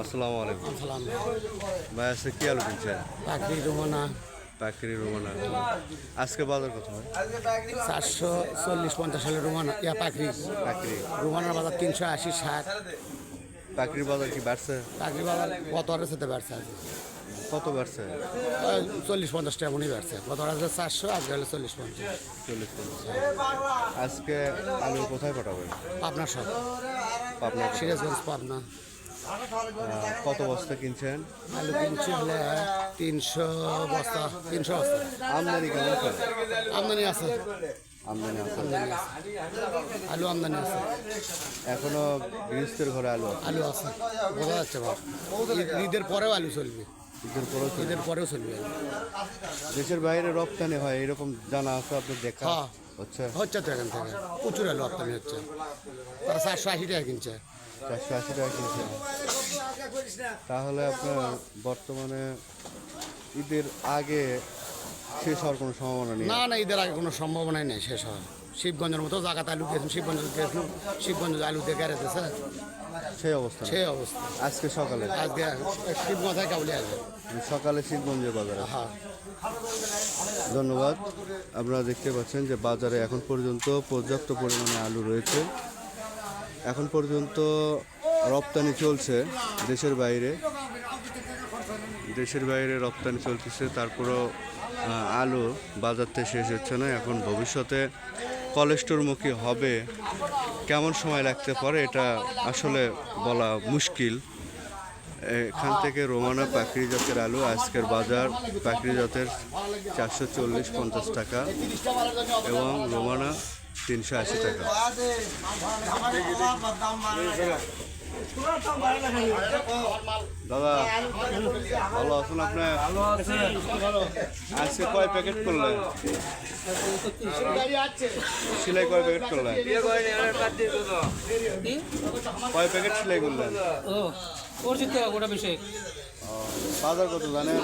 আসসালামু আলাইকুম। ভাই আজকে কি আলু কিনছেন? পাখি রুমনা। পাখিরি রুমানা। আজকে বাজার কত হয় চারশো চল্লিশ পঞ্চাশ সালের রুমানা। ইয়া পাখরি পাখিরি রুমানার বাজার তিনশো আশি ষাট। পাখির বাজার কি বাড়ছে? পাখরি বাজার গত হারের সাথে বাড়ছে কত বাড়ছে? চল্লিশ পঞ্চাশটা এমনই বাড়ছে। গত হারে চারশো আজকে হলে চল্লিশ পঞ্চাশ। চল্লিশ পঞ্চাশ। আজকে আলু কোথায় পাঠাবেন? পাবনা সব পাবনা। সিরাজগঞ্জ পাবনা। কত বস্তা কিনছেন? আলু কিনছি হলে তিনশো বস্তা তিনশো বস্তা। আমদানি কেমন করে আমদানি আছে। আমদানি আছে। আলু আমদানি আছে। এখনও গৃহস্থের ঘরে আলু আলু আছে। বোঝা যাচ্ছে বা ঈদ- ঈদের পরেও আলু চলবে। ঈদের পরেও ঈদের পরেও চলবে দেশের বাইরে রপ্তানি হয় এরকম জানা আছে আপনার দেখা? হ্যাঁ। হচ্ছে? হচ্ছে তো এখান থেকে। প্রচুর আলু রপ্তানি হচ্ছে। তারা চারশো আশি টাকা কিনছে। চারশো আশি টাকা কিনছে তাহলে আপনার বর্তমানে ঈদের আগে শেষ হওয়ার কোনো সম্ভাবনা নেই? না না ঈদের আগে কোনো সম্ভাবনাই নেই শেষ হওয়ার। শিবগঞ্জের মতো জায়গাতে আলু গেছেন শিবগঞ্জ গেছিলাম শিবগঞ্জ আলু দিয়ে গেড়েতেছে সেই অবস্থা। সেই অবস্থা। আজকে সকালে? আজকে শিবগঞ্জ থেকে কাউলি আসবে সকালে শিবগঞ্জের বাজারে? হ্যাঁ। ধন্যবাদ। আপনারা দেখতে পাচ্ছেন যে বাজারে এখন পর্যন্ত পর্যাপ্ত পরিমাণে আলু রয়েছে। এখন পর্যন্ত রপ্তানি চলছে দেশের বাইরে। দেশের বাইরে রপ্তানি চলতেছে, তারপরও আলু বাজার থেকে শেষ হচ্ছে না, এখন ভবিষ্যতে কলেস্টোরমুখী হবে, কেমন সময় লাগতে পারে এটা আসলে বলা মুশকিল। এখান থেকে রোমানা পাখরি জাতের আলু, আজকের বাজার পাখরি জাতের চারশো চল্লিশ পঞ্চাশ টাকা, এবং রোমানা তিনশো আশি টাকা। দাদা ভালো আছেন আপনি? আজকে কয় প্যাকেট করলেন? সেলাই কয় প্যাকেট করলেন? কয় প্যাকেট সেলাই করলেন? বাজার কত জানেন?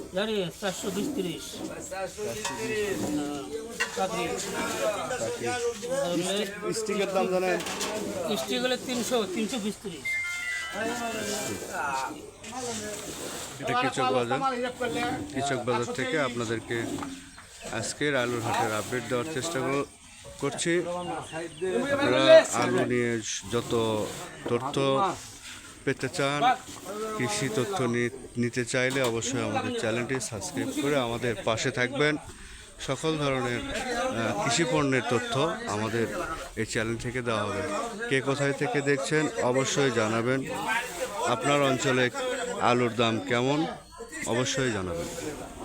তো জানি চারশো বিশ তিরিশ। স্টিকের দাম জানেন? স্টিক হলে তিনশো তিনশো বিশ তিরিশ। এটা কৃষক বাজার। কৃষক বাজার থেকে আপনাদেরকে আজকের আলুর হাটের আপডেট দেওয়ার চেষ্টা করছি। আপনারা আলু নিয়ে যত তথ্য পেতে চান, কৃষি তথ্য নিতে চাইলে অবশ্যই আমাদের চ্যানেলটি সাবস্ক্রাইব করে আমাদের পাশে থাকবেন। সকল ধরনের কৃষি পণ্যের তথ্য আমাদের এই চ্যানেল থেকে দেওয়া হবে। কে কোথায় থেকে দেখছেন অবশ্যই জানাবেন। আপনার অঞ্চলে আলুর দাম কেমন? অবশ্যই জানাবেন।